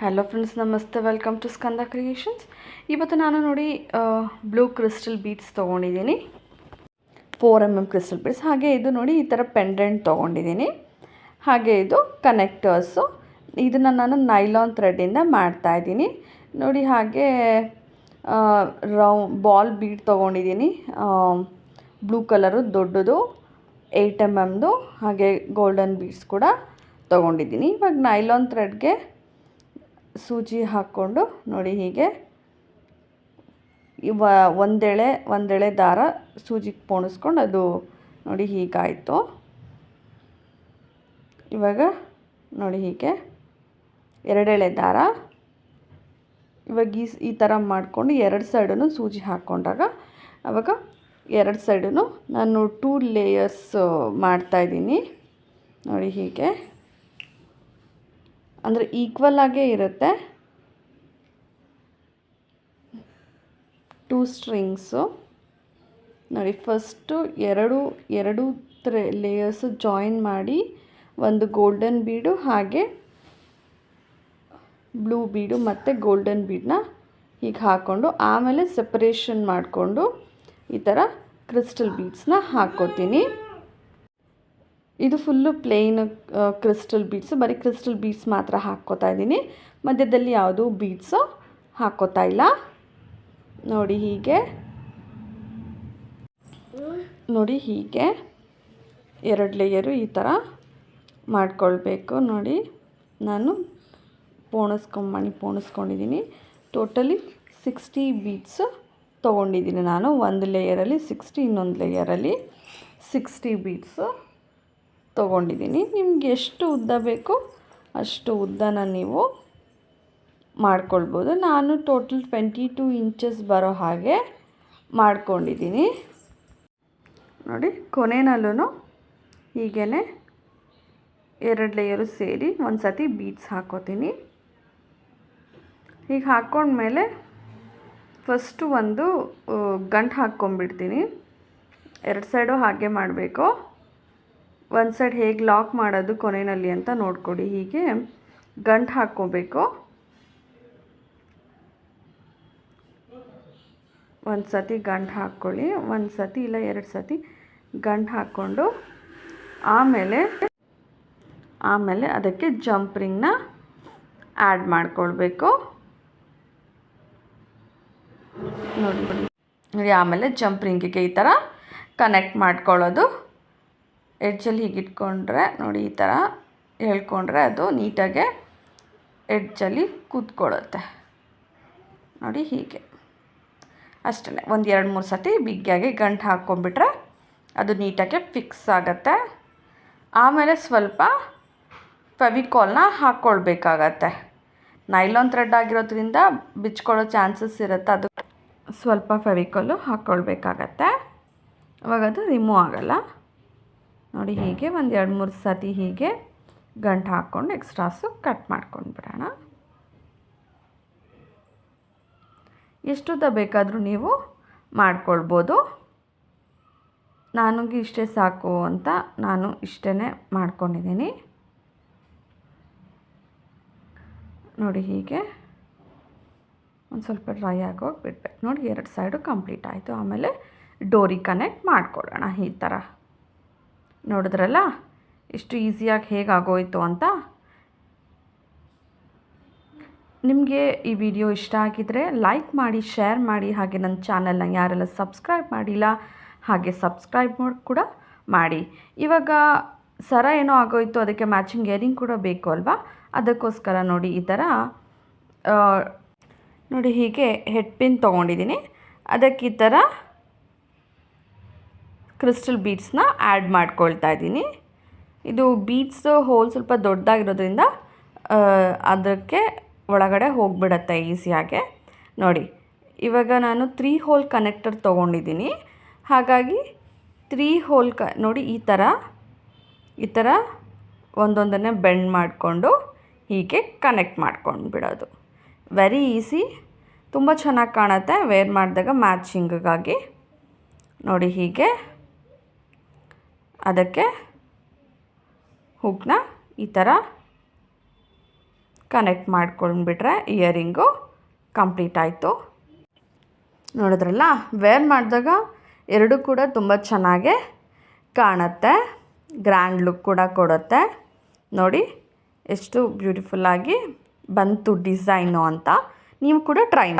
Hello friends ನಮಸ್ತೆ welcome to Skanda creations ಇವತ್ತು ನಾನು ನೋಡಿ ಬ್ಲೂ ಕ್ರಿಸ್ಟಲ್ ಬೀಟ್ಸ್ ತೊಗೊಂಡಿದ್ದೀನಿ. Four M M crystal beads ಹಾಗೆ ಇದು ನೋಡಿ, ಈ ಥರ ಪೆಂಡೆಂಟ್ ತೊಗೊಂಡಿದ್ದೀನಿ. ಹಾಗೆ ಇದು ಕನೆಕ್ಟರ್ಸು ಇದನ್ನು ನಾನು ನೈಲಾನ್ ಥ್ರೆಡ್ಡಿಂದ ಮಾಡ್ತಾಯಿದ್ದೀನಿ ನೋಡಿ, ಹಾಗೆ ರೌ ಬಾಲ್ ಬೀಡ್ ತೊಗೊಂಡಿದ್ದೀನಿ. ಬ್ಲೂ ಕಲರು ದೊಡ್ಡದು ಏಯ್ಟ್ ಎಂ ಎಮ್ದು ಹಾಗೆ ಗೋಲ್ಡನ್ ಬೀಟ್ಸ್ ಕೂಡ ತೊಗೊಂಡಿದ್ದೀನಿ. ಇವಾಗ ನೈಲಾನ್ ಥ್ರೆಡ್ಗೆ ಸೂಜಿ ಹಾಕ್ಕೊಂಡು ನೋಡಿ ಹೀಗೆ ಇವ ಒಂದೆಳೆ ಒಂದೆಳೆ ದಾರ ಸೂಜಿಗೆ ಪೋಣಿಸ್ಕೊಂಡು ಅದು ನೋಡಿ ಹೀಗಾಯಿತು. ಇವಾಗ ನೋಡಿ ಹೀಗೆ ಎರಡೆಳೆ ದಾರ. ಇವಾಗ ಈ ಈ ಥರ ಮಾಡಿಕೊಂಡು ಎರಡು ಸೈಡೂ ಸೂಜಿ ಹಾಕ್ಕೊಂಡಾಗ ಆವಾಗ ಎರಡು ಸೈಡೂ ನಾನು ಟೂ ಲೇಯರ್ಸ್ ಮಾಡ್ತಾಯಿದ್ದೀನಿ ನೋಡಿ ಹೀಗೆ ಅಂದರೆ ಈಕ್ವಲ್ ಆಗೇ ಇರುತ್ತೆ. ಟೂ ಸ್ಟ್ರಿಂಗ್ಸು ನೋಡಿ ಫಸ್ಟು ಎರಡು ಎರಡು ತ್ರೆ ಲೇಯರ್ಸು ಜಾಯಿನ್ ಮಾಡಿ ಒಂದು ಗೋಲ್ಡನ್ ಬೀಡು ಹಾಗೆ ಬ್ಲೂ ಬೀಡು ಮತ್ತು ಗೋಲ್ಡನ್ ಬೀಡನ್ನ ಹೀಗೆ ಹಾಕ್ಕೊಂಡು ಆಮೇಲೆ ಸೆಪರೇಷನ್ ಮಾಡಿಕೊಂಡು ಈ ಥರ ಕ್ರಿಸ್ಟಲ್ ಬೀಡ್ಸ್ನ ಹಾಕ್ಕೋತೀನಿ ಇದು ಫುಲ್ಲು ಪ್ಲೇನ್ ಕ್ರಿಸ್ಟಲ್ ಬೀಡ್ಸು ಬರೀ ಕ್ರಿಸ್ಟಲ್ ಬೀಡ್ಸ್ ಮಾತ್ರ ಹಾಕ್ಕೋತಾ ಇದ್ದೀನಿ. ಮಧ್ಯದಲ್ಲಿ ಯಾವುದು ಬೀಡ್ಸು ಹಾಕ್ಕೋತಾ ಇಲ್ಲ. ನೋಡಿ ಹೀಗೆ. ನೋಡಿ ಹೀಗೆ. ಎರಡು ಲೇಯರು ಈ ಥರ ಮಾಡಿಕೊಳ್ಬೇಕು. ನೋಡಿ, ನಾನು ಪೋಣಿಸ್ಕೊಂಬಣಿ ಪೋಣಿಸ್ಕೊಂಡಿದ್ದೀನಿ. ಟೋಟಲಿ ಸಿಕ್ಸ್ಟಿ ಬೀಡ್ಸು ತೊಗೊಂಡಿದ್ದೀನಿ ನಾನು. ಒಂದು ಲೇಯರಲ್ಲಿ ಸಿಕ್ಸ್ಟಿ ಇನ್ನೊಂದು ಲೇಯರಲ್ಲಿ ಸಿಕ್ಸ್ಟಿ ಬೀಡ್ಸು ತೊಗೊಂಡಿದ್ದೀನಿ. ನಿಮ್ಗೆ ಎಷ್ಟು ಉದ್ದ ಬೇಕು ಅಷ್ಟು ಉದ್ದನ ನೀವು ಮಾಡ್ಕೊಳ್ಬೋದು. ನಾನು ಟೋಟಲ್ ಟ್ವೆಂಟಿ ಟೂ ಇಂಚಸ್ ಬರೋ ಹಾಗೆ ಮಾಡ್ಕೊಂಡಿದ್ದೀನಿ. ನೋಡಿ ಕೊನೆಯಲ್ಲೂ ಹೀಗೇ ಎರಡು ಲೇಯರು ಸೇರಿ ಒಂದು ಸತಿ ಬೀಟ್ಸ್ ಹಾಕೋತೀನಿ. ಹೀಗೆ ಹಾಕ್ಕೊಂಡ್ಮೇಲೆ ಫಸ್ಟು ಒಂದು ಗಂಟು ಹಾಕ್ಕೊಂಬಿಡ್ತೀನಿ ಎರಡು ಸೈಡು ಹಾಗೆ ಮಾಡಬೇಕು. ಒಂದು ಸೈಡ್ ಹೇಗೆ ಲಾಕ್ ಮಾಡೋದು ಕೊನೆಯಲ್ಲಿ ಅಂತ ನೋಡ್ಕೊಡಿ. ಹೀಗೆ ಗಂಟು ಹಾಕ್ಕೋಬೇಕು. ಒಂದು ಸತಿ ಗಂಟು ಹಾಕ್ಕೊಳ್ಳಿ. ಒಂದು ಸತಿ ಇಲ್ಲ, ಎರಡು ಸತಿ ಗಂಟು ಹಾಕ್ಕೊಂಡು ಆಮೇಲೆ ಆಮೇಲೆ ಅದಕ್ಕೆ ಜಂಪ್ ರಿಂಗ್ನ ಆ್ಯಡ್ ಮಾಡ್ಕೊಳ್ಬೇಕು. ನೋಡಿ ನೋಡಿ. ಆಮೇಲೆ ಜಂಪ್ ರಿಂಗಿಗೆ ಈ ಥರ ಕನೆಕ್ಟ್ ಮಾಡ್ಕೊಳ್ಳೋದು. ಎಡ್ಜಲ್ಲಿ ಹೀಗೆ ಇಟ್ಕೊಂಡ್ರೆ ನೋಡಿ ಈ ಥರ ಹೇಳ್ಕೊಂಡ್ರೆ ಅದು ನೀಟಾಗೆ ಎಡ್ಜಲ್ಲಿ ಕೂತ್ಕೊಳ್ಳುತ್ತೆ. ನೋಡಿ ಹೀಗೆ. ಅಷ್ಟೇ ಒಂದು ಎರಡು ಮೂರು ಸತಿ ಬಿಗ್ಗಿಯಾಗಿ ಗಂಟು ಹಾಕ್ಕೊಂಬಿಟ್ರೆ ಅದು ನೀಟಾಗೆ ಫಿಕ್ಸ್ ಆಗುತ್ತೆ. ಆಮೇಲೆ ಸ್ವಲ್ಪ ಫೆವಿಕಾಲ್ನ ಹಾಕ್ಕೊಳ್ಬೇಕಾಗತ್ತೆ. ನೈಲಾನ್ ಥ್ರೆಡ್ ಆಗಿರೋದ್ರಿಂದ ಬಿಚ್ಕೊಳ್ಳೋ ಚಾನ್ಸಸ್ ಇರುತ್ತೆ, ಅದು ಸ್ವಲ್ಪ ಫೆವಿಕಾಲು ಹಾಕ್ಕೊಳ್ಬೇಕಾಗತ್ತೆ. ಅವಾಗ ಅದು ರಿಮೂವ್ ಆಗೋಲ್ಲ. ನೋಡಿ ಹೀಗೆ ಒಂದು ಎರಡು ಮೂರು ಸತಿ ಹೀಗೆ ಗಂಟು ಹಾಕ್ಕೊಂಡು ಎಕ್ಸ್ಟ್ರಾಸು ಕಟ್ ಮಾಡ್ಕೊಂಡು ಬಿಡೋಣ. ಎಷ್ಟುದ್ದ ಬೇಕಾದರೂ ನೀವು ಮಾಡ್ಕೊಳ್ಬೋದು. ನನಗೆ ಇಷ್ಟೇ ಸಾಕು ಅಂತ ನಾನು ಇಷ್ಟೇ ಮಾಡ್ಕೊಂಡಿದ್ದೀನಿ. ನೋಡಿ ಹೀಗೆ ಒಂದು ಸ್ವಲ್ಪ ಡ್ರೈ ಆಗೋಗಿ ಬಿಡ್ಬೇಕು ನೋಡಿ ಎರಡು ಸೈಡು ಕಂಪ್ಲೀಟ್ ಆಯಿತು. ಆಮೇಲೆ ಡೋರಿ ಕನೆಕ್ಟ್ ಮಾಡ್ಕೊಳ್ಳೋಣ ಈ ಥರ ನೋಡಿದ್ರಲ್ಲ? ಎಷ್ಟು ಈಸಿಯಾಗಿ ಹೇಗೆ ಆಗೋಯಿತು ಅಂತ? ನಿಮಗೆ ಈ ವಿಡಿಯೋ ಇಷ್ಟ ಆಗಿದರೆ ಲೈಕ್ ಮಾಡಿ, ಶೇರ್ ಮಾಡಿ, ಹಾಗೆ ನನ್ನ ಚಾನಲ್ನ ಯಾರೆಲ್ಲ ಸಬ್ಸ್ಕ್ರೈಬ್ ಮಾಡಿಲ್ಲ, ಹಾಗೆ ಸಬ್ಸ್ಕ್ರೈಬ್ ಮಾಡಿ ಕೂಡ ಮಾಡಿ. ಇವಾಗ ಸರ ಏನೋ ಆಗೋಯಿತು, ಅದಕ್ಕೆ ಮ್ಯಾಚಿಂಗ್ ಇಯರಿಂಗ್ ಕೂಡ ಬೇಕು ಅಲ್ವಾ? ಅದಕ್ಕೋಸ್ಕರ ನೋಡಿ ಈ ಥರ ನೋಡಿ ಹೀಗೆ ಹೆಡ್ ಪಿನ್ ತೊಗೊಂಡಿದ್ದೀನಿ. ಅದಕ್ಕೆ ಈ ಥರ ಕ್ರಿಸ್ಟಲ್ ಬೀಡ್ಸ್ನ ಆ್ಯಡ್ ಮಾಡ್ಕೊಳ್ತಾ ಇದ್ದೀನಿ. ಇದು ಬೀಡ್ಸ್ ಹೋಲ್ ಸ್ವಲ್ಪ ದೊಡ್ಡದಾಗಿರೋದ್ರಿಂದ ಅದಕ್ಕೆ ಒಳಗಡೆ ಹೋಗಿಬಿಡತ್ತೆ ಈಸಿಯಾಗೆ ನೋಡಿ, ಇವಾಗ ನಾನು ತ್ರೀ ಹೋಲ್ ಕನೆಕ್ಟರ್ ತೊಗೊಂಡಿದ್ದೀನಿ. ಹಾಗಾಗಿ ತ್ರೀ ಹೋಲ್ ಕ, ನೋಡಿ ಈ ಥರ ಈ ಥರ ಒಂದೊಂದನ್ನೇ ಬೆಂಡ್ ಮಾಡಿಕೊಂಡು ಹೀಗೆ ಕನೆಕ್ಟ್ ಮಾಡ್ಕೊಂಡು ಬಿಡೋದು ವೆರಿ ಈಸಿ ತುಂಬ ಚೆನ್ನಾಗಿ ಕಾಣುತ್ತೆ. ವೇರ್ ಮಾಡಿದಾಗ ಮ್ಯಾಚಿಂಗಾಗಿ ನೋಡಿ ಹೀಗೆ. ಅದಕ್ಕೆ ಹುಕ್ನ ಈ ಥರ ಕನೆಕ್ಟ್ ಮಾಡ್ಕೊಂಡ್ಬಿಟ್ರೆ ಇಯರಿಂಗು ಕಂಪ್ಲೀಟ್ ಆಯಿತು. ನೋಡಿದ್ರಲ್ಲ ವೇರ್ ಮಾಡಿದಾಗ ಎರಡೂ ಕೂಡ ತುಂಬ ಚೆನ್ನಾಗೆ ಕಾಣುತ್ತೆ ಗ್ರ್ಯಾಂಡ್ ಲುಕ್ ಕೂಡ ಕೊಡುತ್ತೆ. ನೋಡಿ, ಎಷ್ಟು ಬ್ಯೂಟಿಫುಲ್ಲಾಗಿ ಬಂತು ಡಿಸೈನು ಅಂತ. ನೀವು ಕೂಡ ಟ್ರೈ